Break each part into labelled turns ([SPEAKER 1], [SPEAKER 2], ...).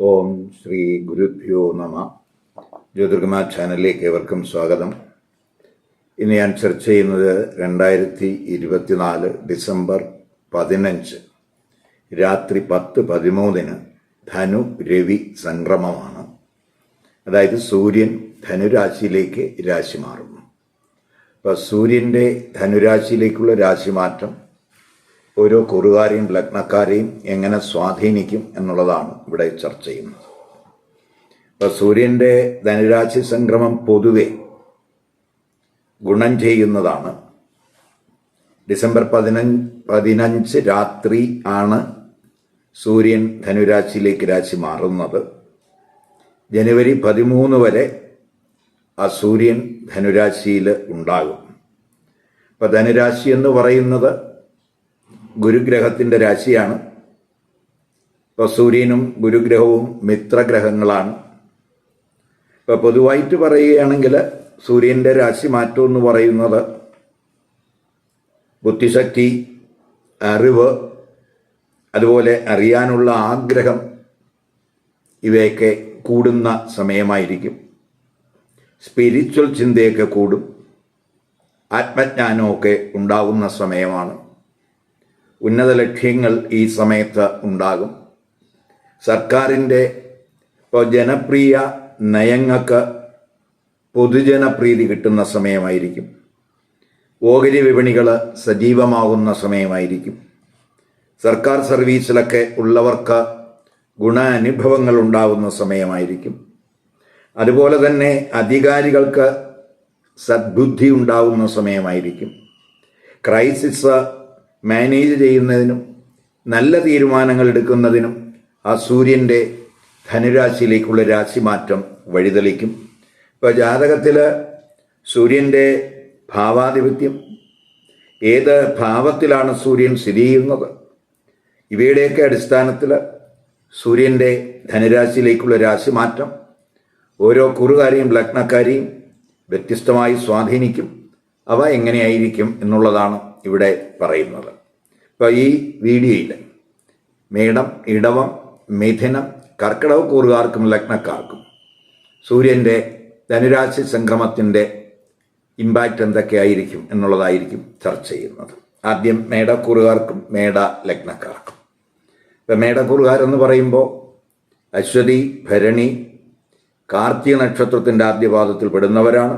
[SPEAKER 1] ഓം ശ്രീ ഗുരുഭ്യോ നമ. ജ്യോതിർഗമ ചാനലിലേക്ക് ഏവർക്കും സ്വാഗതം. ഇന്ന് ഞാൻ ചർച്ച ചെയ്യുന്നത് രണ്ടായിരത്തി ഇരുപത്തിനാല് ഡിസംബർ പതിനഞ്ച് രാത്രി പത്ത് പതിമൂന്നിന് ധനു രവി സംക്രമമാണ്. അതായത് സൂര്യൻ ധനുരാശിയിലേക്ക് രാശി മാറുന്നു. അപ്പോൾ സൂര്യന്റെ ധനുരാശിയിലേക്കുള്ള രാശിമാറ്റം ഓരോ കുറുകാരെയും ലഗ്നക്കാരെയും എങ്ങനെ സ്വാധീനിക്കും എന്നുള്ളതാണ് ഇവിടെ ചർച്ച ചെയ്യുന്നത്. അപ്പോൾ സൂര്യന്റെ ധനുരാശി സംക്രമം പൊതുവെ ഗുണം ചെയ്യുന്നതാണ്. ഡിസംബർ പതിനഞ്ച് പതിനഞ്ച് രാത്രി ആണ് സൂര്യൻ ധനുരാശിയിലേക്ക് രാശി മാറുന്നത്. ജനുവരി പതിമൂന്ന് വരെ ആ സൂര്യൻ ധനുരാശിയിൽ ഉണ്ടാകും. അപ്പം ധനുരാശി എന്ന് പറയുന്നത് ഗുരുഗ്രഹത്തിന്റെ രാശിയാണ്. ഇപ്പോൾ സൂര്യനും ഗുരുഗ്രഹവും മിത്രഗ്രഹങ്ങളാണ്. ഇപ്പോൾ പൊതുവായിട്ട് പറയുകയാണെങ്കിൽ സൂര്യന്റെ രാശി മാറ്റം എന്ന് പറയുന്നത് ബുദ്ധിശക്തി അറിവ് അതുപോലെ അറിയാനുള്ള ആഗ്രഹം ഇവയൊക്കെ കൂടുന്ന സമയമായിരിക്കും. സ്പിരിച്വൽ ചിന്തയൊക്കെ കൂടും. ആത്മജ്ഞാനമൊക്കെ ഉണ്ടാകുന്ന സമയമാണ്. ഉന്നത ലക്ഷ്യങ്ങൾ ഈ സമയത്ത് ഉണ്ടാകും. സർക്കാരിന്റെ ഇപ്പോൾ ജനപ്രിയ നയങ്ങൾക്ക് പൊതുജനപ്രീതി കിട്ടുന്ന സമയമായിരിക്കും. ഓഹരി വിപണികൾ സജീവമാകുന്ന സമയമായിരിക്കും. സർക്കാർ സർവീസിലൊക്കെ ഉള്ളവർക്ക് ഗുണാനുഭവങ്ങൾ ഉണ്ടാകുന്ന സമയമായിരിക്കും. അതുപോലെ തന്നെ അധികാരികൾക്ക് സദ്ബുദ്ധി ഉണ്ടാകുന്ന സമയമായിരിക്കും. ക്രൈസിസ് മാനേജ് ചെയ്യുന്നതിനും നല്ല തീരുമാനങ്ങൾ എടുക്കുന്നതിനും ആ സൂര്യന്റെ ധനുരാശിയിലേക്കുള്ള രാശിമാറ്റം വഴിതെളിക്കും. ഇപ്പോൾ ജാതകത്തിൽ സൂര്യന്റെ ഭാവാധിപത്യം ഏത് ഭാവത്തിലാണ് സൂര്യൻ സ്ഥിതി ചെയ്യുന്നത്? ഇവയുടെയൊക്കെ അടിസ്ഥാനത്തിൽ സൂര്യന്റെ ധനുരാശിയിലേക്കുള്ള രാശിമാറ്റം ഓരോ കുറുകാരെയും ലഗ്നക്കാരെയും വ്യത്യസ്തമായി സ്വാധീനിക്കും. അവ എങ്ങനെയായിരിക്കും എന്നുള്ളതാണ് ഇവിടെ പറയുന്നത്. ഇപ്പോൾ ഈ വീഡിയോയിൽ മേടം ഇടവം മിഥുനം കർക്കിടക കൂറുകാർക്കും ലഗ്നക്കാർക്കും സൂര്യന്റെ ധനുരാശി സംക്രമത്തിന്റെ ഇമ്പാക്റ്റ് എന്തൊക്കെയായിരിക്കും എന്നുള്ളതായിരിക്കും ചർച്ച ചെയ്യുന്നത്. ആദ്യം മേടക്കൂറുകാർക്കും മേട ലഗ്നക്കാർക്കും. ഇപ്പം മേടക്കൂറുകാരെന്ന് പറയുമ്പോൾ അശ്വതി ഭരണി കാർത്തിക നക്ഷത്രത്തിന്റെ ആദ്യപാദത്തിൽ പെടുന്നവരാണ്.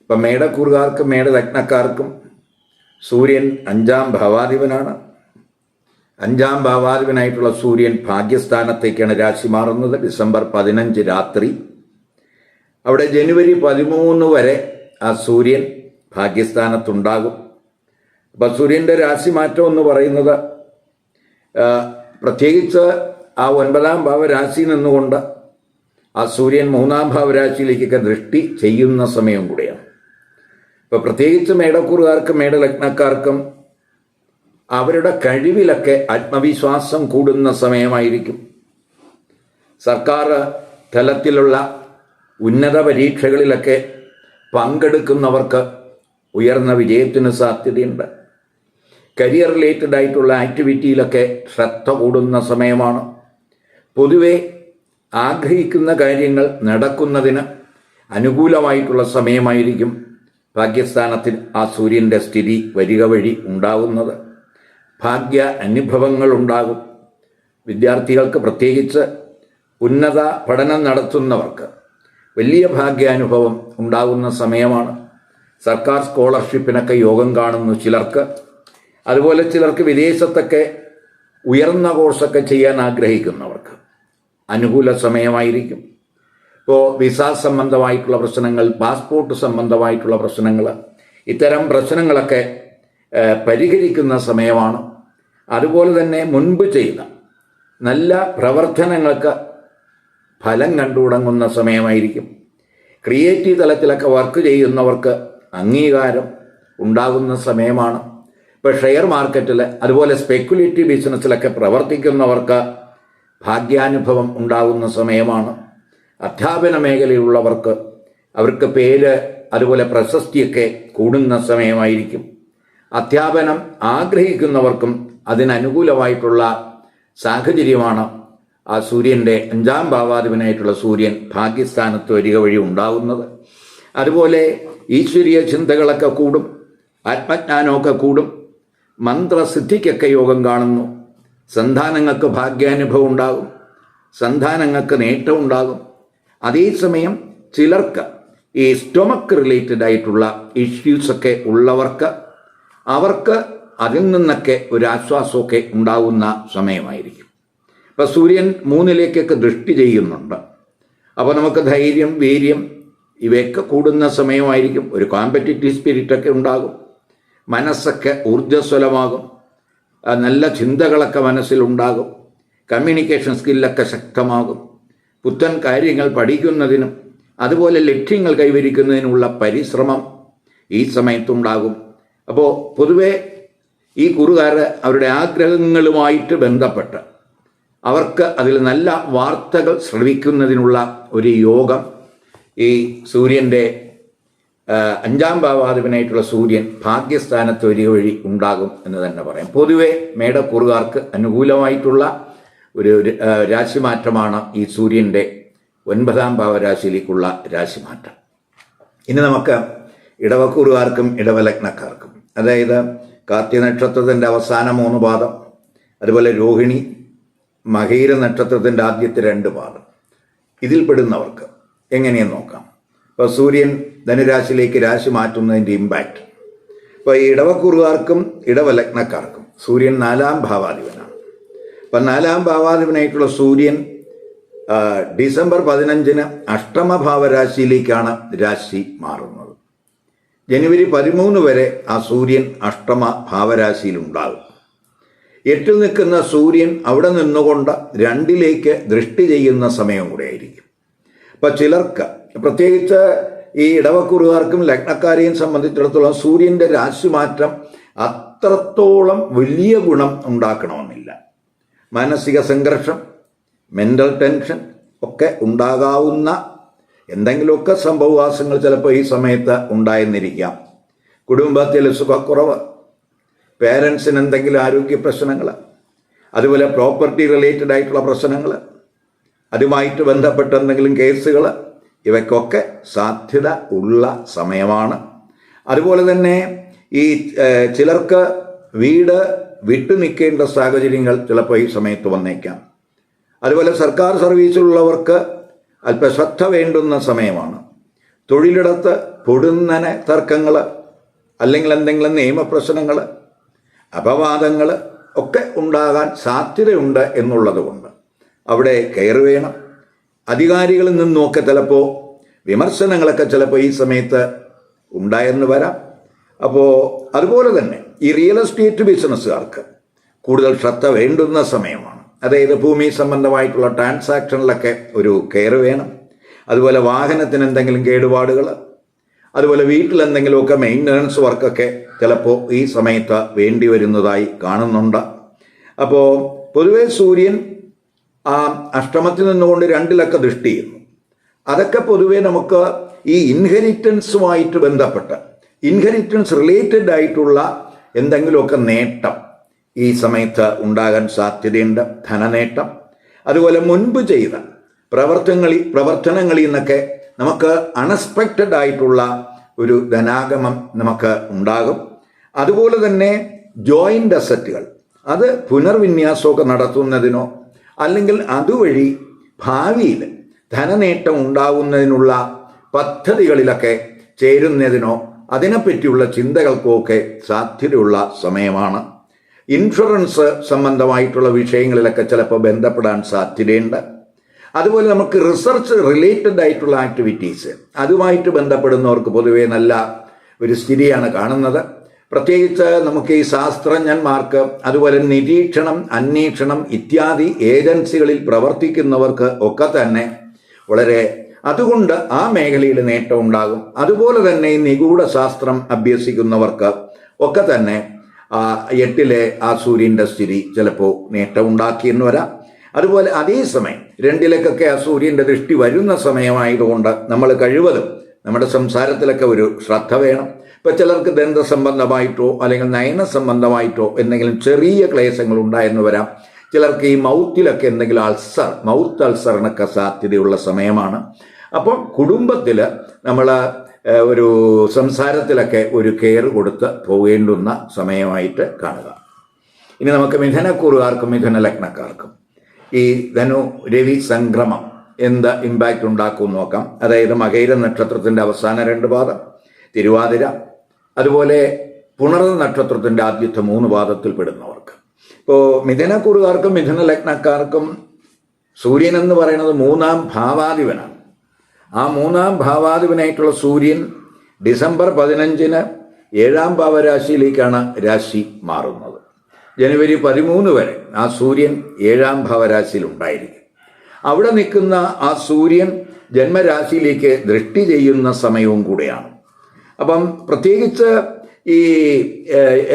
[SPEAKER 1] ഇപ്പം മേടക്കൂറുകാർക്കും മേടലഗ്നക്കാർക്കും സൂര്യൻ അഞ്ചാം ഭാവാധിപനാണ്. അഞ്ചാം ഭാവാധിപനായിട്ടുള്ള സൂര്യൻ ഭാഗ്യസ്ഥാനത്തേക്കാണ് രാശി മാറുന്നത്. ഡിസംബർ പതിനഞ്ച് രാത്രി. അവിടെ ജനുവരി പതിമൂന്ന് വരെ ആ സൂര്യൻ ഭാഗ്യസ്ഥാനത്തുണ്ടാകും. അപ്പം സൂര്യന്റെ രാശി മാറ്റം എന്ന് പറയുന്നത് പ്രത്യേകിച്ച് ആ ഒൻപതാം ഭാവരാശിയിൽ നിന്നുകൊണ്ട് ആ സൂര്യൻ മൂന്നാം ഭാവരാശിയിലേക്കൊക്കെ ദൃഷ്ടി ചെയ്യുന്ന സമയം കൂടിയാണ്. ഇപ്പൊ പ്രത്യേകിച്ച് മേടക്കൂറുകാർക്കും മേടലഗ്നക്കാർക്കും അവരുടെ കഴിവിലൊക്കെ ആത്മവിശ്വാസം കൂടുന്ന സമയമായിരിക്കും. സർക്കാർ തലത്തിലുള്ള ഉന്നത പരീക്ഷകളിലൊക്കെ പങ്കെടുക്കുന്നവർക്ക് ഉയർന്ന വിജയത്തിന് സാധ്യതയുണ്ട്. കരിയർ റിലേറ്റഡ് ആയിട്ടുള്ള ആക്ടിവിറ്റിയിലൊക്കെ ശ്രദ്ധ കൂടുന്ന സമയമാണ്. പൊതുവെ ആഗ്രഹിക്കുന്ന കാര്യങ്ങൾ നടക്കുന്നതിന് അനുകൂലമായിട്ടുള്ള സമയമായിരിക്കും. ഭാഗ്യസ്ഥാനത്തിൽ ആ സൂര്യന്റെ സ്ഥിതി വരിക വഴി ഉണ്ടാവുന്നത്. ഭാഗ്യ അനുഭവങ്ങൾ ഉണ്ടാകും വിദ്യാർത്ഥികൾക്ക് പ്രത്യേകിച്ച് ഉന്നത പഠനം നടത്തുന്നവർക്ക് വലിയ ഭാഗ്യാനുഭവം ഉണ്ടാകുന്ന സമയമാണ്. സർക്കാർ സ്കോളർഷിപ്പിനൊക്കെ യോഗം കാണുന്നു ചിലർക്ക്. അതുപോലെ ചിലർക്ക് വിദേശത്തൊക്കെ ഉയർന്ന കോഴ്സൊക്കെ ചെയ്യാൻ ആഗ്രഹിക്കുന്നവർക്ക് അനുകൂല സമയമായിരിക്കും. ഇപ്പോൾ വിസ സംബന്ധമായിട്ടുള്ള പ്രശ്നങ്ങൾ പാസ്പോർട്ട് സംബന്ധമായിട്ടുള്ള പ്രശ്നങ്ങൾ ഇത്തരം പ്രശ്നങ്ങളൊക്കെ പരിഹരിക്കുന്ന സമയമാണ്. അതുപോലെ തന്നെ മുൻപ് ചെയ്ത നല്ല പ്രവർത്തനങ്ങൾക്ക് ഫലം കണ്ടുടങ്ങുന്ന സമയമായിരിക്കും. ക്രിയേറ്റീവ് തലത്തിലൊക്കെ വർക്ക് ചെയ്യുന്നവർക്ക് അംഗീകാരം ഉണ്ടാകുന്ന സമയമാണ്. ഇപ്പോൾ ഷെയർ മാർക്കറ്റിൽ അതുപോലെ സ്പെക്കുലേറ്റീവ് ബിസിനസ്സിലൊക്കെ പ്രവർത്തിക്കുന്നവർക്ക് ഭാഗ്യാനുഭവം ഉണ്ടാകുന്ന സമയമാണ്. അധ്യാപന മേഖലയിലുള്ളവർക്ക് അവർക്ക് പേര് അതുപോലെ പ്രശസ്തിയൊക്കെ കൂടുന്ന സമയമായിരിക്കും. അധ്യാപനം ആഗ്രഹിക്കുന്നവർക്കും അതിനനുകൂലമായിട്ടുള്ള സാഹചര്യമാണ് ആ സൂര്യന്റെ അഞ്ചാം ഭാവാധിപനായിട്ടുള്ള സൂര്യൻ ഭാഗ്യസ്ഥാനത്ത് വരിക വഴി ഉണ്ടാകുന്നത് അതുപോലെ ഈശ്വരീയ ചിന്തകളൊക്കെ കൂടും ആത്മജ്ഞാനമൊക്കെ കൂടും മന്ത്രസിദ്ധിക്കൊക്കെ യോഗം കാണുന്നു. സന്താനങ്ങൾക്ക് ഭാഗ്യാനുഭവം ഉണ്ടാകും സന്താനങ്ങൾക്ക് നേട്ടം ഉണ്ടാകും. അതേസമയം ചിലർക്ക് ഈ സ്റ്റൊമക്ക് റിലേറ്റഡ് ആയിട്ടുള്ള ഇഷ്യൂസൊക്കെ ഉള്ളവർക്ക് അവർക്ക് അതിൽ നിന്നൊക്കെ ഒരു ആശ്വാസമൊക്കെ ഉണ്ടാകുന്ന സമയമായിരിക്കും. ഇപ്പം സൂര്യൻ മൂന്നിലേക്കൊക്കെ ദൃഷ്ടി ചെയ്യുന്നുണ്ട്. അപ്പോൾ നമുക്ക് ധൈര്യം വീര്യം ഇവയൊക്കെ കൂടുന്ന സമയമായിരിക്കും. ഒരു കോമ്പറ്റീറ്റീവ് സ്പിരിറ്റൊക്കെ ഉണ്ടാകും. മനസ്സൊക്കെ ഊർജസ്വലമാകും. നല്ല ചിന്തകളൊക്കെ മനസ്സിലുണ്ടാകും. കമ്മ്യൂണിക്കേഷൻ സ്കില്ലൊക്കെ ശക്തമാകും. പുത്തൻ കാര്യങ്ങൾ പഠിക്കുന്നതിനും അതുപോലെ ലക്ഷ്യങ്ങൾ കൈവരിക്കുന്നതിനുള്ള പരിശ്രമം ഈ സമയത്തുണ്ടാകും. അപ്പോൾ പൊതുവെ ഈ കുറുകാർ അവരുടെ ആഗ്രഹങ്ങളുമായിട്ട് ബന്ധപ്പെട്ട് അവർക്ക് അതിൽ നല്ല വാർത്തകൾ ശ്രവിക്കുന്നതിനുള്ള ഒരു യോഗം. ഈ സൂര്യന്റെ അഞ്ചാം ഭാവാധിപനായിട്ടുള്ള സൂര്യൻ ഭാഗ്യസ്ഥാനത്ത് വരിക വഴി ഉണ്ടാകും എന്ന് തന്നെ പറയാം. പൊതുവെ മേടക്കുറുകാർക്ക് അനുകൂലമായിട്ടുള്ള ഒരു രാശിമാറ്റമാണ് ഈ സൂര്യന്റെ ഒൻപതാം ഭാവരാശിയിലേക്കുള്ള രാശിമാറ്റം. ഇനി നമുക്ക് ഇടവക്കൂറുകാർക്കും ഇടവലഗ്നക്കാർക്കും അതായത് കാർത്തിക നക്ഷത്രത്തിന്റെ അവസാന മൂന്ന് പാദം അതുപോലെ രോഹിണി മഹീര നക്ഷത്രത്തിന്റെ ആദ്യത്തെ രണ്ട് പാദം. ഇതിൽപ്പെടുന്നവർക്ക് എങ്ങനെയെന്ന് നോക്കാം. ഇപ്പോൾ സൂര്യൻ ധനുരാശിയിലേക്ക് രാശി മാറ്റുന്നതിന്റെ ഇമ്പാക്റ്റ് ഇപ്പോൾ ഈ ഇടവക്കൂറുകാർക്കും ഇടവലഗ്നക്കാർക്കും സൂര്യൻ നാലാം ഭാവാധിപനാണ്. അപ്പം നാലാം ഭാവാധിപനായിട്ടുള്ള സൂര്യൻ ഡിസംബർ പതിനഞ്ചിന് അഷ്ടമഭാവരാശിയിലേക്കാണ് രാശി മാറുന്നത്. ജനുവരി പതിമൂന്ന് വരെ ആ സൂര്യൻ അഷ്ടമ ഭാവരാശിയിലുണ്ടാകും എട്ടിൽ നിൽക്കുന്ന സൂര്യൻ അവിടെ നിന്നുകൊണ്ട് രണ്ടിലേക്ക് ദൃഷ്ടി ചെയ്യുന്ന സമയം കൂടെ ആയിരിക്കും. അപ്പം ചിലർക്ക് പ്രത്യേകിച്ച് ഈ ഇടവക്കുറുകാർക്കും ലഗ്നക്കാരെയും സംബന്ധിച്ചിടത്തോളം സൂര്യന്റെ രാശിമാറ്റം അത്രത്തോളം വലിയ ഗുണം ഉണ്ടാക്കണമെന്നില്ല. മാനസിക സംഘർഷം മെന്റൽ ടെൻഷൻ ഒക്കെ ഉണ്ടാകാവുന്ന എന്തെങ്കിലുമൊക്കെ സംഭവവാസങ്ങൾ ചിലപ്പോൾ ഈ സമയത്ത് ഉണ്ടായെന്നിരിക്കാം. കുടുംബത്തിൽ സുഖക്കുറവ് പേരൻസിന് എന്തെങ്കിലും ആരോഗ്യ പ്രശ്നങ്ങൾ അതുപോലെ പ്രോപ്പർട്ടി റിലേറ്റഡ് ആയിട്ടുള്ള പ്രശ്നങ്ങൾ അതുമായിട്ട് ബന്ധപ്പെട്ട എന്തെങ്കിലും കേസുകൾ ഇവയ്ക്കൊക്കെ സാധ്യത ഉള്ള സമയമാണ്. അതുപോലെ തന്നെ ഈ ചിലർക്ക് വീട് വിട്ടു നിൽക്കേണ്ട സാഹചര്യങ്ങൾ ചിലപ്പോൾ ഈ സമയത്ത് വന്നേക്കാം. അതുപോലെ സർക്കാർ സർവീസിലുള്ളവർക്ക് അല്പ ശ്രദ്ധ വേണ്ടുന്ന സമയമാണ്. തൊഴിലിടത്ത് പൊടുന്നനെ തർക്കങ്ങൾ അല്ലെങ്കിൽ എന്തെങ്കിലും നിയമപ്രശ്നങ്ങൾ അപവാദങ്ങൾ ഒക്കെ ഉണ്ടാകാൻ സാധ്യതയുണ്ട് എന്നുള്ളതുകൊണ്ട് അവിടെ കയറി വേണം. അധികാരികളിൽ നിന്നുമൊക്കെ ചിലപ്പോൾ വിമർശനങ്ങളൊക്കെ ചിലപ്പോൾ ഈ സമയത്ത് ഉണ്ടായെന്ന് വരാം. അപ്പോൾ അതുപോലെ തന്നെ ഈ റിയൽ എസ്റ്റേറ്റ് ബിസിനസ്സുകാർക്ക് കൂടുതൽ ശ്രദ്ധ വേണ്ടുന്ന സമയമാണ്. അതായത് ഭൂമി സംബന്ധമായിട്ടുള്ള ട്രാൻസാക്ഷനിലൊക്കെ ഒരു കെയർ വേണം. അതുപോലെ വാഹനത്തിന് എന്തെങ്കിലും കേടുപാടുകൾ അതുപോലെ വീട്ടിൽ എന്തെങ്കിലുമൊക്കെ മെയിന്റനൻസ് വർക്കൊക്കെ ചിലപ്പോൾ ഈ സമയത്ത് വേണ്ടി വരുന്നതായി കാണുന്നുണ്ട്. അപ്പോൾ പൊതുവെ സൂര്യൻ ആ അഷ്ടമത്തിൽ നിന്നുകൊണ്ട് രണ്ടിലൊക്കെ ദൃഷ്ടി ചെയ്യുന്നു. അതൊക്കെ പൊതുവെ നമുക്ക് ഈ ഇൻഹെറിറ്റൻസുമായിട്ട് ബന്ധപ്പെട്ട് ഇൻഹെറിറ്റൻസ് റിലേറ്റഡ് ആയിട്ടുള്ള എന്തെങ്കിലുമൊക്കെ നേട്ടം ഈ സമയത്ത് ഉണ്ടാകാൻ സാധ്യതയുണ്ട്. ധനനേട്ടം. അതുപോലെ മുൻപ് ചെയ്ത പ്രവർത്തനങ്ങളിൽ പ്രവർത്തനങ്ങളിൽ നിന്നൊക്കെ നമുക്ക് അൺഎക്സ്പെക്റ്റഡ് ആയിട്ടുള്ള ഒരു ധനാഗമം നമുക്ക് ഉണ്ടാകും. അതുപോലെ തന്നെ ജോയിന്റ് അസറ്റുകൾ അത് പുനർവിന്യാസമൊക്കെ നടത്തുന്നതിനോ അല്ലെങ്കിൽ അതുവഴി ഭാവിയിൽ ധനനേട്ടം ഉണ്ടാകുന്നതിനുള്ള പദ്ധതികളിലൊക്കെ ചേരുന്നതിനോ അതിനെപ്പറ്റിയുള്ള ചിന്തകൾക്കുമൊക്കെ സാധ്യതയുള്ള സമയമാണ്. ഇൻഷുറൻസ് സംബന്ധമായിട്ടുള്ള വിഷയങ്ങളിലൊക്കെ ചിലപ്പോൾ ബന്ധപ്പെടാൻ സാധ്യതയുണ്ട്. അതുപോലെ നമുക്ക് റിസർച്ച് റിലേറ്റഡ് ആയിട്ടുള്ള ആക്ടിവിറ്റീസ് അതുമായിട്ട് ബന്ധപ്പെടുന്നവർക്ക് പൊതുവെ നല്ല ഒരു സ്ഥിതിയാണ് കാണുന്നത്. പ്രത്യേകിച്ച് നമുക്ക് ഈ ശാസ്ത്രജ്ഞന്മാർക്ക് അതുപോലെ നിരീക്ഷണം അന്വേഷണം ഇത്യാദി ഏജൻസികളിൽ പ്രവർത്തിക്കുന്നവർക്ക് ഒക്കെ തന്നെ വളരെ അതുകൊണ്ട് ആ മേഖലയിൽ നേട്ടം ഉണ്ടാകും അതുപോലെ തന്നെ ഈ നിഗൂഢ ശാസ്ത്രം അഭ്യസിക്കുന്നവർക്ക് ഒക്കെ തന്നെ എട്ടിലെ ആ സൂര്യന്റെ സ്ഥിതി ചിലപ്പോൾ നേട്ടം ഉണ്ടാക്കിയെന്ന് വരാം. അതുപോലെ അതേസമയം രണ്ടിലേക്കൊക്കെ ആ സൂര്യന്റെ ദൃഷ്ടി വരുന്ന സമയമായതുകൊണ്ട് നമ്മൾ കഴിവതും നമ്മുടെ സംസാരത്തിലൊക്കെ ഒരു ശ്രദ്ധ വേണം. ഇപ്പം ചിലർക്ക് ദന്ത സംബന്ധമായിട്ടോ അല്ലെങ്കിൽ നയന സംബന്ധമായിട്ടോ എന്തെങ്കിലും ചെറിയ ക്ലേശങ്ങൾ ഉണ്ടായെന്ന് വരാം. ചിലർക്ക് ഈ മൗത്തിലൊക്കെ എന്തെങ്കിലും അൾസർ മൗത്ത് അൾസറിനൊക്കെ സാധ്യതയുള്ള സമയമാണ്. അപ്പം കുടുംബത്തിൽ നമ്മൾ ഒരു സംസാരത്തിലൊക്കെ ഒരു കെയർ കൊടുത്ത് പോകേണ്ടുന്ന സമയമായിട്ട് കാണുക. ഇനി നമുക്ക് മിഥുനക്കൂറുകാർക്കും മിഥുന ലഗ്നക്കാർക്കും ഈ ധനു രവി സംക്രമം എന്ത് ഇമ്പാക്റ്റ് ഉണ്ടാക്കും നോക്കാം. അതായത് മകൈര നക്ഷത്രത്തിന്റെ അവസാന രണ്ട് പാദം തിരുവാതിര അതുപോലെ പുണർ നക്ഷത്രത്തിന്റെ ആദ്യത്തെ മൂന്ന് പാദത്തിൽ പെടുന്നവർക്ക്. ഇപ്പോൾ മിഥുനക്കൂറുകാർക്കും മിഥുന ലഗ്നക്കാർക്കും സൂര്യൻ എന്ന് പറയുന്നത് മൂന്നാം ഭാവാധിപനാണ്. ആ മൂന്നാം ഭാവാധിപനായിട്ടുള്ള സൂര്യൻ ഡിസംബർ പതിനഞ്ചിന് ഏഴാം ഭാവരാശിയിലേക്കാണ് രാശി മാറുന്നത്. ജനുവരി പതിമൂന്ന് വരെ ആ സൂര്യൻ ഏഴാം ഭാവരാശിയിൽ ഉണ്ടായിരിക്കും അവിടെ നിൽക്കുന്ന ആ സൂര്യൻ ജന്മരാശിയിലേക്ക് ദൃഷ്ടി ചെയ്യുന്ന സമയവും കൂടെയാണ്. അപ്പം പ്രത്യേകിച്ച് ഈ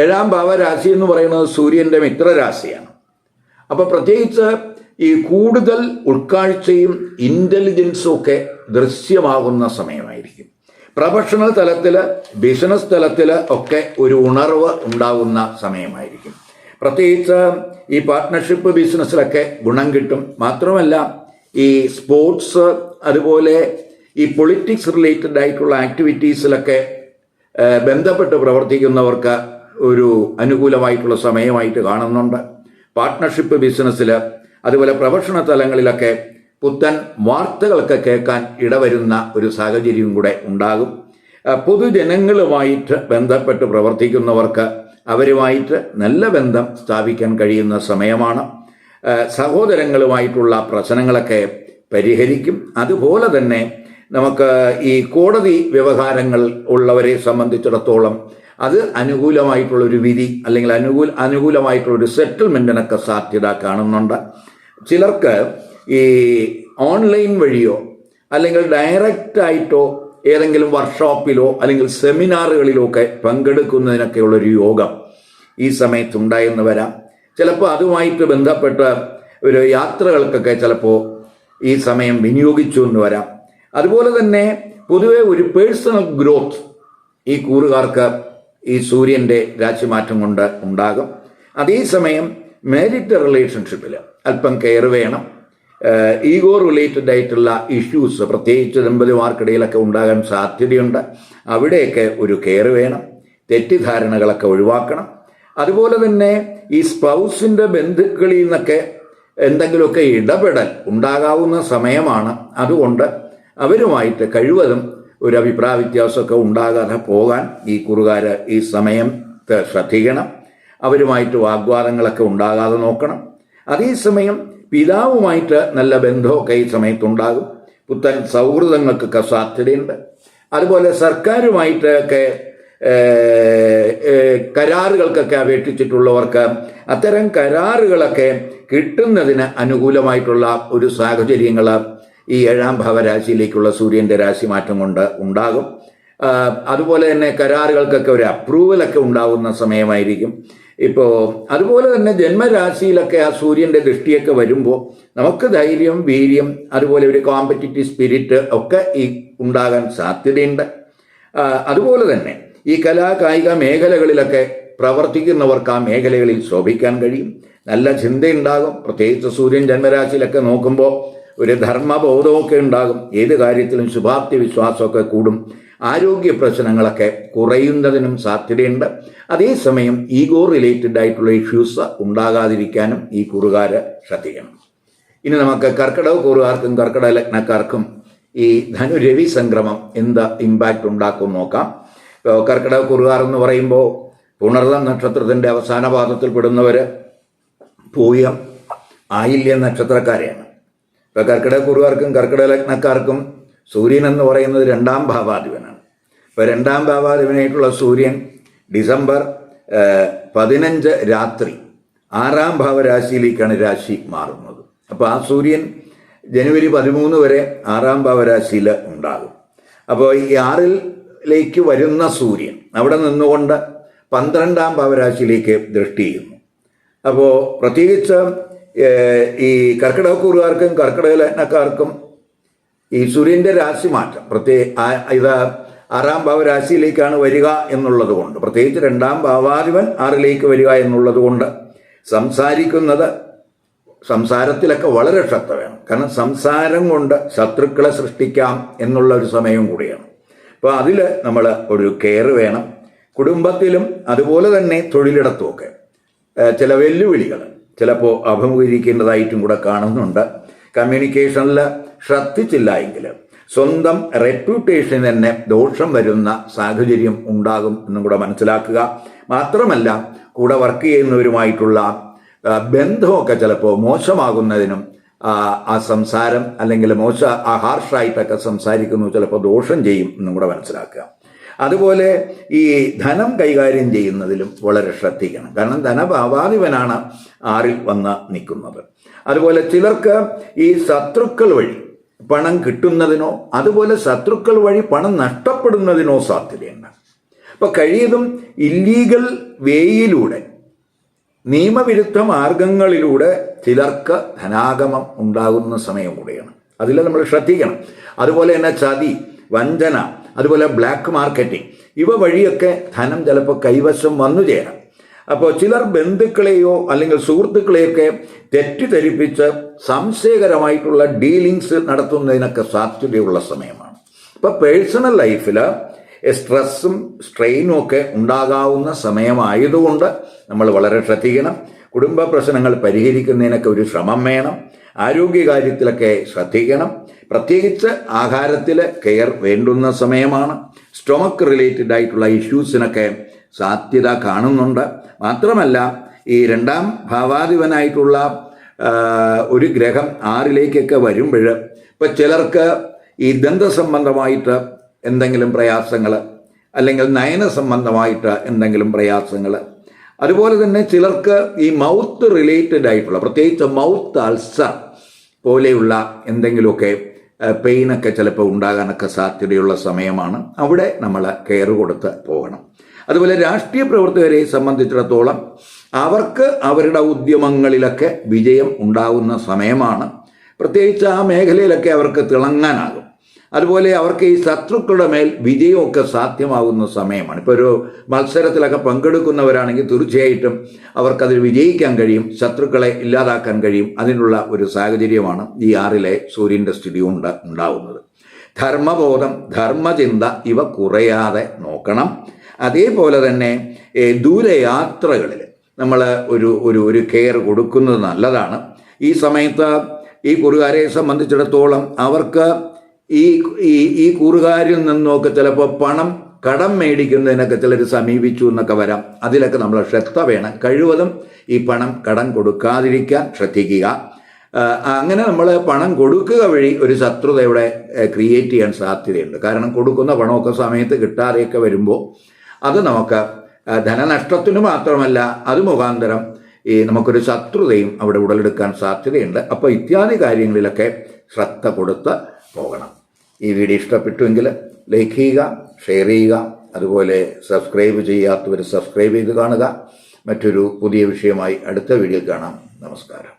[SPEAKER 1] ഏഴാം ഭാവരാശി എന്ന് പറയുന്നത് സൂര്യന്റെ മിത്രരാശിയാണ്. അപ്പം പ്രത്യേകിച്ച് ഈ കൂടുതൽ ഉൾക്കാഴ്ചയും ഇന്റലിജൻസും ഒക്കെ ദൃശ്യമാകുന്ന സമയമായിരിക്കും. പ്രൊഫഷണൽ തലത്തിൽ ബിസിനസ് തലത്തിൽ ഒക്കെ ഒരു ഉണർവ് ഉണ്ടാകുന്ന സമയമായിരിക്കും. പ്രത്യേകിച്ച് ഈ പാർട്ട്ണർഷിപ്പ് ബിസിനസ്സിലൊക്കെ ഗുണം കിട്ടും. മാത്രമല്ല ഈ സ്പോർട്സ് അതുപോലെ ഈ പൊളിറ്റിക്സ് റിലേറ്റഡ് ആയിട്ടുള്ള ആക്ടിവിറ്റീസിലൊക്കെ ബന്ധപ്പെട്ട് പ്രവർത്തിക്കുന്നവർക്ക് ഒരു അനുകൂലമായിട്ടുള്ള സമയമായിട്ട് കാണുന്നുണ്ട്. പാർട്ട്ണർഷിപ്പ് ബിസിനസ്സിൽ അതുപോലെ പ്രൊഫഷണൽ തലങ്ങളിലൊക്കെ പുത്തൻ വാർത്തകളൊക്കെ കേൾക്കാൻ ഇടവരുന്ന ഒരു സാഹചര്യം കൂടെ ഉണ്ടാകും. പൊതുജനങ്ങളുമായിട്ട് ബന്ധപ്പെട്ട് പ്രവർത്തിക്കുന്നവർക്ക് അവരുമായിട്ട് നല്ല ബന്ധം സ്ഥാപിക്കാൻ കഴിയുന്ന സമയമാണ്. സഹോദരങ്ങളുമായിട്ടുള്ള പ്രശ്നങ്ങളൊക്കെ പരിഹരിക്കും. അതുപോലെ തന്നെ നമുക്ക് ഈ കോടതി വ്യവഹാരങ്ങൾ ഉള്ളവരെ സംബന്ധിച്ചിടത്തോളം അത് അനുകൂലമായിട്ടുള്ളൊരു വിധി അല്ലെങ്കിൽ അനുകൂല അനുകൂലമായിട്ടുള്ളൊരു സെറ്റിൽമെന്റിനൊക്കെ സാധ്യത കാണുന്നുണ്ട്. ചിലർക്ക് ഈ ഓൺലൈൻ വഴിയോ അല്ലെങ്കിൽ ഡയറക്റ്റ് ആയിട്ടോ ഏതെങ്കിലും വർക്ക്ഷോപ്പിലോ അല്ലെങ്കിൽ സെമിനാറുകളിലോ ഒക്കെ പങ്കെടുക്കുന്നതിനൊക്കെയുള്ളൊരു യോഗം ഈ സമയത്ത് ഉണ്ടായെന്ന് വരാം. ചിലപ്പോൾ അതുമായിട്ട് ബന്ധപ്പെട്ട ഒരു യാത്രകൾക്കൊക്കെ ചിലപ്പോൾ ഈ സമയം വിനിയോഗിച്ചു എന്ന് വരാം. അതുപോലെ തന്നെ പൊതുവെ ഒരു പേഴ്സണൽ ഗ്രോത്ത് ഈ കൂറുകാർക്ക് ഈ സൂര്യന്റെ രാശിമാറ്റം കൊണ്ട് ഉണ്ടാകും. അതേസമയം മേരിറ്റ് റിലേഷൻഷിപ്പിൽ അല്പം കെയർ വേണം. ഈഗോ റിലേറ്റഡ് ആയിട്ടുള്ള ഇഷ്യൂസ് പ്രത്യേകിച്ച് ദമ്പതിമാർക്കിടയിലൊക്കെ ഉണ്ടാകാൻ സാധ്യതയുണ്ട്. അവിടെയൊക്കെ ഒരു കെയർ വേണം തെറ്റിദ്ധാരണകളൊക്കെ ഒഴിവാക്കണം. അതുപോലെ തന്നെ ഈ സ്പൗസിന്റെ ബന്ധുക്കളിൽ നിന്നൊക്കെ എന്തെങ്കിലുമൊക്കെ ഇടപെടൽ ഉണ്ടാകാവുന്ന സമയമാണ്. അതുകൊണ്ട് അവരുമായിട്ട് കഴിവതും ഒരു അഭിപ്രായ വ്യത്യാസമൊക്കെ ഉണ്ടാകാതെ പോകാൻ ഈ കുറുകാര് ഈ സമയം ശ്രദ്ധിക്കണം. അവരുമായിട്ട് വാഗ്വാദങ്ങളൊക്കെ ഉണ്ടാകാതെ നോക്കണം. അതേസമയം പിതാവുമായിട്ട് നല്ല ബന്ധമൊക്കെ ഈ സമയത്തുണ്ടാകും. പുത്തൻ സൗഹൃദങ്ങൾക്കൊക്കെ സാധ്യതയുണ്ട്. അതുപോലെ സർക്കാരുമായിട്ട് ഒക്കെ ഏഹ്, ഏഹ്, കരാറുകൾക്കൊക്കെ അപേക്ഷിച്ചിട്ടുള്ളവർക്ക് അത്തരം കരാറുകളൊക്കെ കിട്ടുന്നതിന് അനുകൂലമായിട്ടുള്ള ഒരു സാഹചര്യങ്ങൾ ഈ ഏഴാം ഭാവരാശിയിലേക്കുള്ള സൂര്യന്റെ രാശിമാറ്റം കൊണ്ട് ഉണ്ടാകും. അതുപോലെ തന്നെ കരാറുകൾക്കൊക്കെ ഒരു അപ്രൂവലൊക്കെ ഉണ്ടാകുന്ന സമയമായിരിക്കും. ഇപ്പോൾ അതുപോലെ തന്നെ ജന്മരാശിയിലൊക്കെ ആ സൂര്യന്റെ ദൃഷ്ടിയൊക്കെ വരുമ്പോൾ നമുക്ക് ധൈര്യം വീര്യം അതുപോലെ ഒരു കോമ്പറ്റിറ്റീവ് സ്പിരിറ്റ് ഒക്കെ ഈ ഉണ്ടാകാൻ സാധ്യതയുണ്ട്. അതുപോലെ തന്നെ ഈ കലാ കായിക മേഖലകളിലൊക്കെ പ്രവർത്തിക്കുന്നവർക്ക് ആ മേഖലകളിൽ ശോഭിക്കാൻ കഴിയും. നല്ല ചിന്തയുണ്ടാകും. പ്രത്യേകിച്ച് സൂര്യൻ ജന്മരാശിയിലൊക്കെ നോക്കുമ്പോൾ ഒരു ധർമ്മബോധമൊക്കെ ഉണ്ടാകും. ഏത് കാര്യത്തിലും ശുഭാപ്തി വിശ്വാസമൊക്കെ കൂടും. ആരോഗ്യ പ്രശ്നങ്ങളൊക്കെ കുറയുന്നതിനും സാധ്യതയുണ്ട്. അതേസമയം ഈഗോ റിലേറ്റഡ് ആയിട്ടുള്ള ഇഷ്യൂസ് ഉണ്ടാകാതിരിക്കാനും ഈ കുറുകാർ ശ്രദ്ധിക്കണം. ഇനി നമുക്ക് കർക്കിടക കുറുകാർക്കും കർക്കിടക ലഗ്നക്കാർക്കും ഈ ധനുരവി സംക്രമം എന്ത് ഇമ്പാക്റ്റ് ഉണ്ടാക്കും നോക്കാം. ഇപ്പോൾ കർക്കിടക കുറുകാർ എന്ന് പറയുമ്പോൾ പുണർത നക്ഷത്രത്തിന്റെ അവസാന പാദത്തിൽ പെടുന്നവർ പൂയം ആയില്യ നക്ഷത്രക്കാരെയാണ്. ഇപ്പോൾ കർക്കിടക കുറുകാർക്കും കർക്കിടക ലഗ്നക്കാർക്കും സൂര്യൻ എന്ന് പറയുന്നത് രണ്ടാം ഭാവാധിപനാണ്. ഇപ്പോൾ രണ്ടാം ഭാവാധിപനായിട്ടുള്ള സൂര്യൻ ഡിസംബർ പതിനഞ്ച് രാത്രി ആറാം ഭാവരാശിയിലേക്കാണ് രാശി മാറുന്നത്. അപ്പോൾ ആ സൂര്യൻ ജനുവരി പതിമൂന്ന് വരെ ആറാം ഭാവരാശിയിൽ ഉണ്ടാകും. അപ്പോൾ ഈ ആറിലേക്ക് വരുന്ന സൂര്യൻ അവിടെ നിന്നുകൊണ്ട് പന്ത്രണ്ടാം ഭാവരാശിയിലേക്ക് ദൃഷ്ടി ചെയ്യുന്നു. അപ്പോൾ പ്രത്യേകിച്ച് ഈ കർക്കിടക കൂറുകാർക്കും കർക്കിടക ലഗ്നക്കാർക്കും ഈ സൂര്യന്റെ രാശി മാറ്റം. പ്രത്യേക ഇത് ആറാം ഭാവരാശിയിലേക്കാണ് വരിക എന്നുള്ളത് കൊണ്ട് പ്രത്യേകിച്ച് രണ്ടാം ഭാവാധിപൻ ആറിലേക്ക് വരിക എന്നുള്ളത് കൊണ്ട് സംസാരിക്കുന്നത് സംസാരത്തിലൊക്കെ വളരെ ശ്രദ്ധ വേണം കാരണം സംസാരം കൊണ്ട് ശത്രുക്കളെ സൃഷ്ടിക്കാം എന്നുള്ള ഒരു സമയം കൂടിയാണ്. അപ്പോൾ അതിൽ നമ്മൾ ഒരു കെയർ വേണം. കുടുംബത്തിലും അതുപോലെ തന്നെ തൊഴിലിടത്തുമൊക്കെ. ചില വെല്ലുവിളികൾ ചിലപ്പോൾ അഭിമുഖീകരിക്കേണ്ടതായിട്ടും കൂടെ കാണുന്നുണ്ട്. കമ്മ്യൂണിക്കേഷനിൽ ശ്രദ്ധിച്ചില്ല എങ്കിൽ സ്വന്തം റെപ്യൂട്ടേഷൻ തന്നെ ദോഷം വരുന്ന സാഹചര്യം ഉണ്ടാകും എന്നും കൂടെ മനസ്സിലാക്കുക. മാത്രമല്ല കൂടെ വർക്ക് ചെയ്യുന്നവരുമായിട്ടുള്ള ബന്ധമൊക്കെ ചിലപ്പോൾ മോശമാകുന്നതിനും ആ സംസാരം അല്ലെങ്കിൽ മോശ ആ ഹാർഷായിട്ടൊക്കെ സംസാരിക്കുന്നു ചിലപ്പോൾ ദോഷം ചെയ്യും എന്നും കൂടെ മനസ്സിലാക്കുക. അതുപോലെ ഈ ധനം കൈകാര്യം ചെയ്യുന്നതിലും വളരെ ശ്രദ്ധിക്കണം. കാരണം ധനഭാവാധിപനാണ് ആറിൽ വന്ന് നിൽക്കുന്നത്. അതുപോലെ ചിലർക്ക് ഈ ശത്രുക്കൾ വഴി പണം കിട്ടുന്നതിനോ അതുപോലെ ശത്രുക്കൾ വഴി പണം നഷ്ടപ്പെടുന്നതിനോ സാധ്യതയുണ്ട്. അപ്പോൾ കഴിയതും ഇല്ലീഗൽ വേയിലൂടെ നിയമവിരുദ്ധ മാർഗങ്ങളിലൂടെ ചിലർക്ക് ധനാഗമം ഉണ്ടാകുന്ന സമയം കൂടെയാണ്. അതിൽ നമ്മൾ ശ്രദ്ധിക്കണം. അതുപോലെ തന്നെ ചതി വഞ്ചന അതുപോലെ ബ്ലാക്ക് മാർക്കറ്റിംഗ് ഇവ വഴിയൊക്കെ ധനം ചിലപ്പോൾ കൈവശം വന്നു ചേരാം. അപ്പോൾ ചിലർ ബന്ധുക്കളെയോ അല്ലെങ്കിൽ സുഹൃത്തുക്കളെയൊക്കെ തെറ്റിദ്ധരിപ്പിച്ച് സംശയകരമായിട്ടുള്ള ഡീലിങ്സ് നടത്തുന്നതിനൊക്കെ സാധ്യതയുള്ള സമയമാണ്. ഇപ്പം പേഴ്സണൽ ലൈഫിൽ സ്ട്രെസ്സും സ്ട്രെയിനും ഒക്കെ ഉണ്ടാകാവുന്ന സമയമായതുകൊണ്ട് നമ്മൾ വളരെ ശ്രദ്ധിക്കണം. കുടുംബ പ്രശ്നങ്ങൾ പരിഹരിക്കുന്നതിനൊക്കെ ഒരു ശ്രമം വേണം. ആരോഗ്യകാര്യത്തിലൊക്കെ ശ്രദ്ധിക്കണം. പ്രത്യേകിച്ച് ആഹാരത്തിൽ കെയർ വേണ്ടുന്ന സമയമാണ്. സ്റ്റൊമക്ക് റിലേറ്റഡ് ആയിട്ടുള്ള ഇഷ്യൂസിനൊക്കെ സാധ്യത കാണുന്നുണ്ട്. മാത്രമല്ല ഈ രണ്ടാം ഭാവാധിപനായിട്ടുള്ള ഒരു ഗ്രഹം ആറിലേക്കൊക്കെ വരുമ്പോൾ ഇപ്പം ചിലർക്ക് ഈ ദന്ത സംബന്ധമായിട്ട് എന്തെങ്കിലും പ്രയാസങ്ങൾ അല്ലെങ്കിൽ നയന സംബന്ധമായിട്ട് എന്തെങ്കിലും പ്രയാസങ്ങൾ അതുപോലെ തന്നെ ചിലർക്ക് ഈ മൗത്ത് റിലേറ്റഡ് ആയിട്ടുള്ള പ്രത്യേകിച്ച് മൗത്ത് അൾസർ പോലെയുള്ള എന്തെങ്കിലുമൊക്കെ പെയിനൊക്കെ ചിലപ്പോൾ ഉണ്ടാകാനൊക്കെ സാധ്യതയുള്ള സമയമാണ്. അവിടെ നമ്മൾ കെയർ കൊടുത്ത് പോകണം. അതുപോലെ രാഷ്ട്രീയ പ്രവർത്തകരെ സംബന്ധിച്ചിടത്തോളം അവർക്ക് അവരുടെ ഉദ്യമങ്ങളിലൊക്കെ വിജയം ഉണ്ടാകുന്ന സമയമാണ്. പ്രത്യേകിച്ച് ആ മേഖലയിലൊക്കെ അവർക്ക് തിളങ്ങാനാകും. അതുപോലെ അവർക്ക് ഈ ശത്രുക്കളുടെ മേൽ വിജയമൊക്കെ സാധ്യമാകുന്ന സമയമാണ്. ഇപ്പോൾ ഒരു മത്സരത്തിലൊക്കെ പങ്കെടുക്കുന്നവരാണെങ്കിൽ തീർച്ചയായിട്ടും അവർക്കതിൽ വിജയിക്കാൻ കഴിയും ശത്രുക്കളെ ഇല്ലാതാക്കാൻ കഴിയും അതിനുള്ള ഒരു സാഹചര്യമാണ് ഈ ആറിലെ സൂര്യന്റെ സ്ഥിതി ഉണ്ട് ഉണ്ടാവുന്നത്. ധർമ്മബോധം ധർമ്മചിന്ത ഇവ കുറയാതെ നോക്കണം. അതേപോലെ തന്നെ ദൂരയാത്രകളിൽ നമ്മൾ ഒരു ഒരു ഒരു കെയർ കൊടുക്കുന്നത് നല്ലതാണ്. ഈ സമയത്ത് ഈ കുറുകാരെ സംബന്ധിച്ചിടത്തോളം അവർക്ക് ഈ ഈ ഈ കൂറുകാരിൽ നിന്നൊക്കെ ചിലപ്പോൾ പണം കടം മേടിക്കുന്നതിനൊക്കെ ചിലർ സമീപിച്ചു എന്നൊക്കെ വരാം. അതിലൊക്കെ നമ്മൾ ശ്രദ്ധ വേണം. കഴിവതും ഈ പണം കടം കൊടുക്കാതിരിക്കാൻ ശ്രദ്ധിക്കുക. അങ്ങനെ നമ്മൾ പണം കൊടുക്കുക വഴി ഒരു ശത്രുത ഇവിടെ ക്രിയേറ്റ് ചെയ്യാൻ സാധ്യതയുണ്ട്. കാരണം കൊടുക്കുന്ന പണമൊക്കെ സമയത്ത് കിട്ടാതെയൊക്കെ വരുമ്പോൾ അത് നമുക്ക് ധനനഷ്ടത്തിന് മാത്രമല്ല അത് മുഖാന്തരം ഈ നമുക്കൊരു ശത്രുതയും അവിടെ ഉടലെടുക്കാൻ സാധ്യതയുണ്ട്. അപ്പോൾ ഇത്യാദി കാര്യങ്ങളിലൊക്കെ ശ്രദ്ധ കൊടുത്ത് പോകണം. ഈ വീഡിയോ ഇഷ്ടപ്പെട്ടുവെങ്കിൽ ലൈക്ക് ചെയ്യുക ഷെയർ ചെയ്യുക അതുപോലെ സബ്സ്ക്രൈബ് ചെയ്യാത്തവർ സബ്സ്ക്രൈബ് ചെയ്ത് കാണുക. മറ്റൊരു പുതിയ വിഷയമായി അടുത്ത വീഡിയോ കാണാം. നമസ്കാരം.